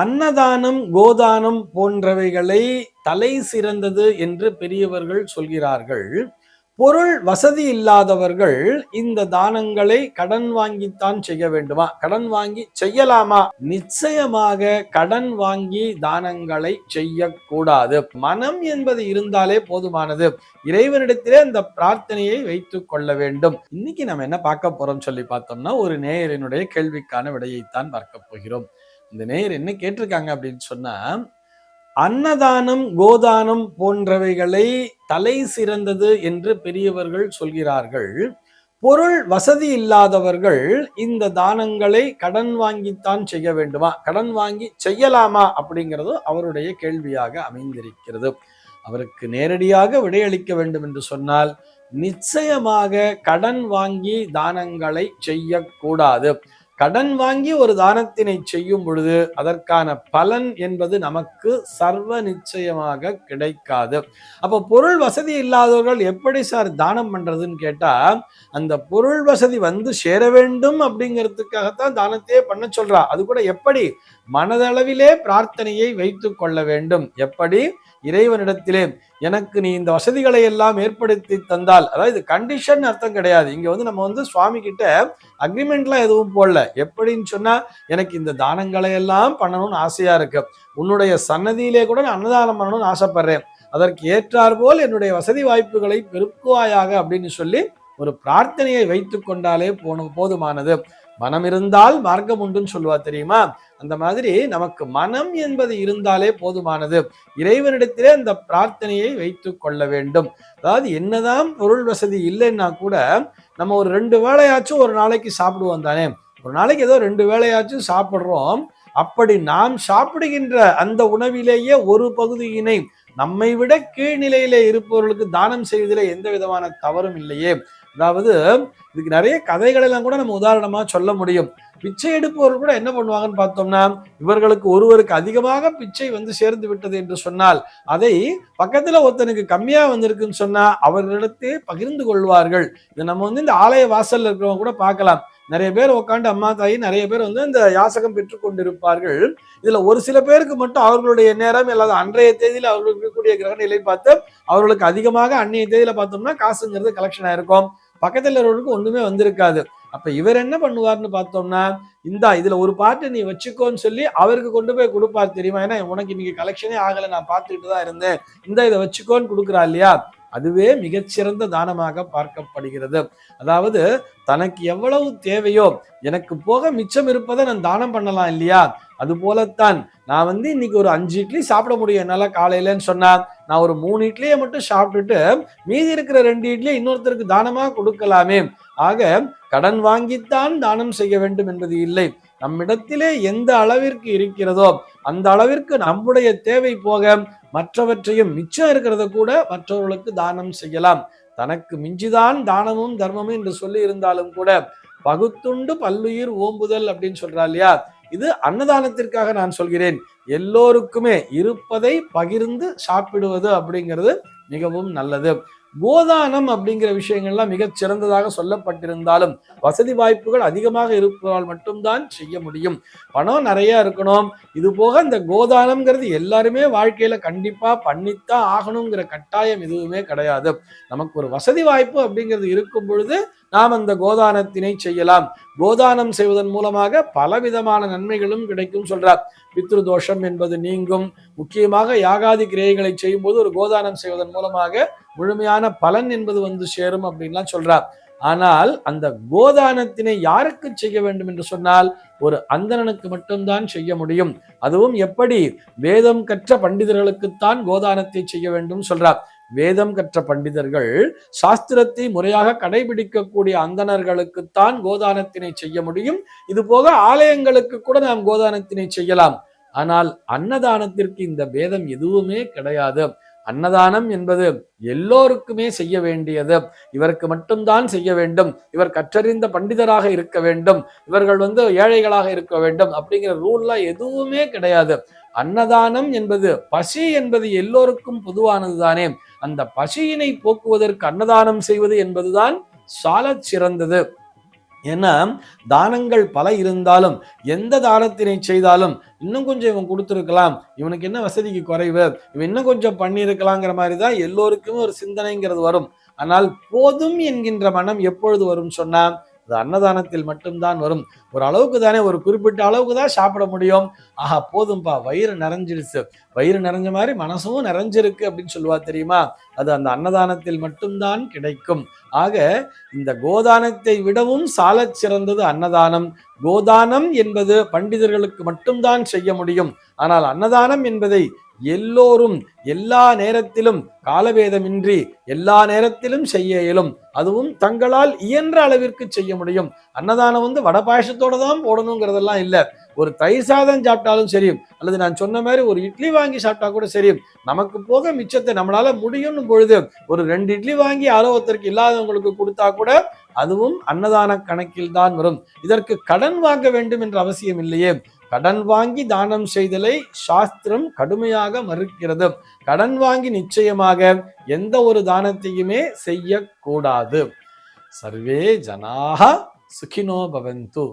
அன்னதானம் கோதானம் போன்றவைகளை தலை சிறந்தது என்று பெரியவர்கள் சொல்கிறார்கள். பொருள் வசதி இல்லாதவர்கள் இந்த தானங்களை கடன் வாங்கித்தான் செய்ய வேண்டுமா? கடன் வாங்கி செய்யலாமா? நிச்சயமாக கடன் வாங்கி தானங்களை செய்யக்கூடாது. மனம் என்பது இருந்தாலே போதுமானது. இறைவனிடத்திலே அந்த பிரார்த்தனையை வைத்துக் கொள்ள வேண்டும். இன்னைக்கு நம்ம என்ன பார்க்க போறோம் சொல்லி பார்த்தோம்னா ஒரு நேயரினுடைய கேள்விக்கான விடையைத்தான் பார்க்க போகிறோம். இந்த நேயர் என்ன கேட்டிருக்காங்க அப்படின்னு சொன்னா அன்னதானம் கோதானம் போன்றவைகளை தலை சிறந்தது என்று பெரியவர்கள் சொல்கிறார்கள். பொருள் வசதி இல்லாதவர்கள் இந்த தானங்களை கடன் வாங்கித்தான் செய்ய வேண்டுமா? கடன் வாங்கி செய்யலாமா? அப்படிங்கிறது அவருடைய கேள்வியாக அமைந்திருக்கிறது. அவருக்கு நேரடியாக விடையளிக்க வேண்டும் என்று சொன்னால் நிச்சயமாக கடன் வாங்கி தானங்களை செய்யக்கூடாது. கடன் வாங்கி ஒரு தானத்தினை செய்யும் பொழுது அதற்கான பலன் என்பது நமக்கு சர்வ நிச்சயமாக கிடைக்காது. அப்போ பொருள் வசதி இல்லாதவர்கள் எப்படி சார் தானம் பண்றதுன்னு கேட்டா அந்த பொருள் வசதி வந்து சேர வேண்டும் அப்படிங்கிறதுக்காகத்தான் தானத்தையே பண்ண சொல்றா. அது கூட எப்படி? மனதளவிலே பிரார்த்தனையை வைத்து கொள்ள வேண்டும். எப்படி? இறைவனிடத்திலே எனக்கு நீ இந்த வசதிகளை எல்லாம் ஏற்படுத்தி தந்தால். அதாவது இது கண்டிஷன் அர்த்தம் கிடையாது. இங்க வந்து நம்ம வந்து சுவாமி கிட்ட அக்ரிமெண்ட்லாம் எதுவும் போடல. எப்படின்னு சொன்னா எனக்கு இந்த தானங்களை எல்லாம் பண்ணணும்னு ஆசையா இருக்கு. உன்னுடைய சன்னதியிலே கூட நான் அன்னதானம் பண்ணணும்னு ஆசைப்படுறேன். அதற்கு ஏற்றார் போல் என்னுடைய வசதி வாய்ப்புகளை பெருக்குவாயாக அப்படின்னு சொல்லி ஒரு பிரார்த்தனையை வைத்து கொண்டாலே போன போதுமானது. மனம் இருந்தால் மார்க்கம் உண்டுன்னு சொல்லுவா தெரியுமா? அந்த மாதிரி நமக்கு மனம் என்பது இருந்தாலே போதுமானது. இறைவனிடத்திலே அந்த பிரார்த்தனையை வைத்து கொள்ள வேண்டும். அதாவது என்னதான் பொருள் வசதி இல்லைன்னா கூட நம்ம ஒரு ரெண்டு வேளையாச்சும் ஒரு நாளைக்கு சாப்பிடுவோம் தானே. ஒரு நாளைக்கு ஏதோ ரெண்டு வேளையாச்சும் சாப்பிட்றோம். அப்படி நாம் சாப்பிடுகின்ற அந்த உணவிலேயே ஒரு பகுதியினை நம்மை விட கீழ்நிலையிலே இருப்பவர்களுக்கு தானம் செய்வதில் எந்த விதமான தவறும் இல்லையே. அதாவது இதுக்கு நிறைய கதைகள் எல்லாம் கூட நம்ம உதாரணமா சொல்ல முடியும். பிச்சை எடுப்பவர்கள் கூட என்ன பண்ணுவாங்கன்னு பார்த்தோம்னா இவர்களுக்கு ஒருவருக்கு அதிகமாக பிச்சை வந்து சேர்ந்து விட்டது என்று சொன்னால் அதை பக்கத்துல ஒருத்தனுக்கு கம்மியா வந்திருக்குன்னு சொன்னா அவர்களிடத்தே பகிர்ந்து கொள்வார்கள். இதை நம்ம வந்து இந்த ஆலய வாசல்ல இருக்கிறவங்க கூட பார்க்கலாம். நிறைய பேர் உட்காந்து அம்மா தாயி நிறைய பேர் வந்து இந்த யாசகம் பெற்று கொண்டிருப்பார்கள் இதுல ஒரு சில பேருக்கு மட்டும் அவர்களுடைய நேரம் இல்லாத அன்றைய தேதியில அவர்களுக்கு இருக்கக்கூடிய கிரக நிலை பார்த்து அவர்களுக்கு அதிகமாக அன்றைய தேதியில பார்த்தோம்னா காசுங்கிறது கலெக்ஷன் ஆயிருக்கும். பக்கத்தில் இருக்கிறவருக்கு ஒன்றுமே வந்திருக்காது. அப்போ இவர் என்ன பண்ணுவார்னு பார்த்தோம்னா இந்தா இதில் ஒரு பாட்டு நீ வச்சுக்கோன்னு சொல்லி அவருக்கு கொண்டு போய் கொடுப்பார் தெரியுமா? ஏன்னா உனக்கு இன்னைக்கு கலெக்ஷனே ஆகலை நான் பார்த்துக்கிட்டு தான் இருந்தேன். இந்த இதை வச்சுக்கோன்னு கொடுக்குறா இல்லையா? அதுவே மிகச்சிறந்த தானமாக பார்க்கப்படுகிறது. அதாவது தனக்கு எவ்வளவு தேவையோ எனக்கு போக மிச்சம் இருப்பதை நான் தானம் பண்ணலாம் இல்லையா? அது போலத்தான் நான் வந்து இன்னைக்கு ஒரு அஞ்சு இட்லி சாப்பிட முடியும் என்னால காலையிலன்னு சொன்னா நான் ஒரு மூணு இட்லியை மட்டும் சாப்பிட்டுட்டு மீதி இருக்கிற ரெண்டு இட்லியை இன்னொருத்தருக்கு தானமா கொடுக்கலாமே. ஆக கடன் வாங்கித்தான் தானம் செய்ய வேண்டும் என்பது இல்லை. நம்மிடத்திலே எந்த அளவிற்கு இருக்கிறதோ அந்த அளவிற்கு நம்முடைய தேவை போக மற்றவற்றையும் மிச்சம் இருக்கிறத கூட மற்றவர்களுக்கு தானம் செய்யலாம். தனக்கு மிஞ்சிதான் தானமும் தர்மமும் என்று சொல்லி இருந்தாலும் கூட பகுத்துண்டு பல்லுயிர் ஓம்புதல் அப்படின்னு சொல்றா இல்லையா? இது அன்னதானத்திற்காக நான் சொல்கிறேன். எல்லோருக்குமே இருப்பதை பகிர்ந்து சாப்பிடுவது அப்படிங்கிறது மிகவும் நல்லது. கோதானம் அப்படிங்கிற விஷயங்கள்லாம் மிகச் சிறந்ததாக சொல்லப்பட்டிருந்தாலும் வசதி வாய்ப்புகள் அதிகமாக இருப்பதால் மட்டும்தான் செய்ய முடியும். பணம் நிறைய இருக்கணும். இது போக இந்த கோதானம்ங்கிறது எல்லாருமே வாழ்க்கையில கண்டிப்பா பண்ணித்தான் ஆகணுங்கிற கட்டாயம் எதுவுமே கிடையாது. நமக்கு ஒரு வசதி வாய்ப்பு அப்படிங்கிறது இருக்கும் பொழுது நாம் அந்த கோதானத்தினை செய்யலாம். கோதானம் செய்வதன் மூலமாக பலவிதமான நன்மைகளும் கிடைக்கும் சொல்றார். பித்ரு தோஷம் என்பது நீங்கும். முக்கியமாக யாகாதி கிரியைகளை செய்யும் போது ஒரு கோதானம் செய்வதன் மூலமாக முழுமையான பலன் என்பது வந்து சேரும் அப்படின்லாம் சொல்றார். ஆனால் அந்த கோதானத்தினை யாருக்கு செய்ய வேண்டும் என்று சொன்னால் ஒரு அந்தணனுக்கு மட்டும்தான் செய்ய முடியும். அதுவும் எப்படி? வேதம் கற்ற பண்டிதர்களுக்குத்தான் கோதானத்தை செய்ய வேண்டும் சொல்றார். வேதம் கற்ற பண்டிதர்கள் சாஸ்திரத்தை முறையாக கடைபிடிக்கக்கூடிய அந்தணர்களுக்குத்தான் கோதானத்தினை செய்ய முடியும். இது போக ஆலயங்களுக்கு கூட நாம் கோதானத்தினை செய்யலாம். ஆனால் அன்னதானத்திற்கு இந்த வேதம் எதுவுமே கிடையாது. அன்னதானம் என்பது எல்லோருக்குமே செய்ய வேண்டியது. இவருக்கு மட்டும்தான் செய்ய வேண்டும். இவர் கற்றறிந்த பண்டிதராக இருக்க வேண்டும். இவர்கள் வந்து ஏழைகளாக இருக்க வேண்டும் அப்படிங்கிற ரூல்லாம் எதுவுமே கிடையாது. அன்னதானம் என்பது பசி என்பது எல்லோருக்கும் பொதுவானது தானே. அந்த பசியினை போக்குவதற்கு அன்னதானம் செய்வது என்பதுதான் சால சிறந்தது. ஏன்னா தானங்கள் பல இருந்தாலும் எந்த தானத்தினை செய்தாலும் இன்னும் கொஞ்சம் இவன் கொடுத்துருக்கலாம். இவனுக்கு என்ன வசதிக்கு குறைவு? இவன் இன்னும் கொஞ்சம் பண்ணியிருக்கலாங்கிற மாதிரி தான் எல்லோருக்குமே ஒரு சிந்தனைங்கிறது வரும். ஆனால் போதும் என்கின்ற மனம் எப்பொழுது வரும் சொன்னா அது அன்னதானத்தில் மட்டும்தான் வரும். ஒரு அளவுக்கு தானே ஒரு குறிப்பிட்ட அளவுக்கு தான் சாப்பிட முடியும். ஆஹா போதும்பா வயிறு நிறைஞ்சிருச்சு. வயிறு நிறைஞ்ச மாதிரி மனசும் நிறைஞ்சிருக்கு அப்படின்னு சொல்லுவா தெரியுமா? அது அந்த அன்னதானத்தில் மட்டும்தான் கிடைக்கும். ஆக இந்த கோதானத்தை விடவும் சாலச் சிறந்தது அன்னதானம். கோதானம் என்பது பண்டிதர்களுக்கு மட்டும்தான் செய்ய முடியும். ஆனால் அன்னதானம் என்பதை எல்லோரும் எல்லா நேரத்திலும் காலவேதமின்றி எல்லா நேரத்திலும் செய்ய இயலும். அதுவும் தங்களால் இயன்ற அளவிற்கு செய்ய முடியும். அன்னதானம் வந்து வட பாயசத்தோட தான் போடணுங்கிறதெல்லாம் இல்லை. ஒரு தயிர் சாதம் சாப்பிட்டாலும் சரி அல்லது நான் சொன்ன மாதிரி ஒரு இட்லி வாங்கி சாப்பிட்டா கூட சரி நமக்கு போக மிச்சத்தை நம்மளால முடியும்னு பொழுது ஒரு ரெண்டு இட்லி வாங்கி யாரோ ஒருத்தருக்கு இல்லாதவங்களுக்கு கொடுத்தா கூட அதுவும் அன்னதான கணக்கில் தான் வரும். இதற்கு கடன் வாங்க வேண்டும் என்ற அவசியம் இல்லையே. கடன் வாங்கி தானம் செய்தலை சாஸ்திரம் கடுமையாக மறுக்கிறது. கடன் வாங்கி நிச்சயமாக எந்த ஒரு தானத்தையுமே செய்யக்கூடாது. சர்வே ஜனாக சுகினோ பவந்து.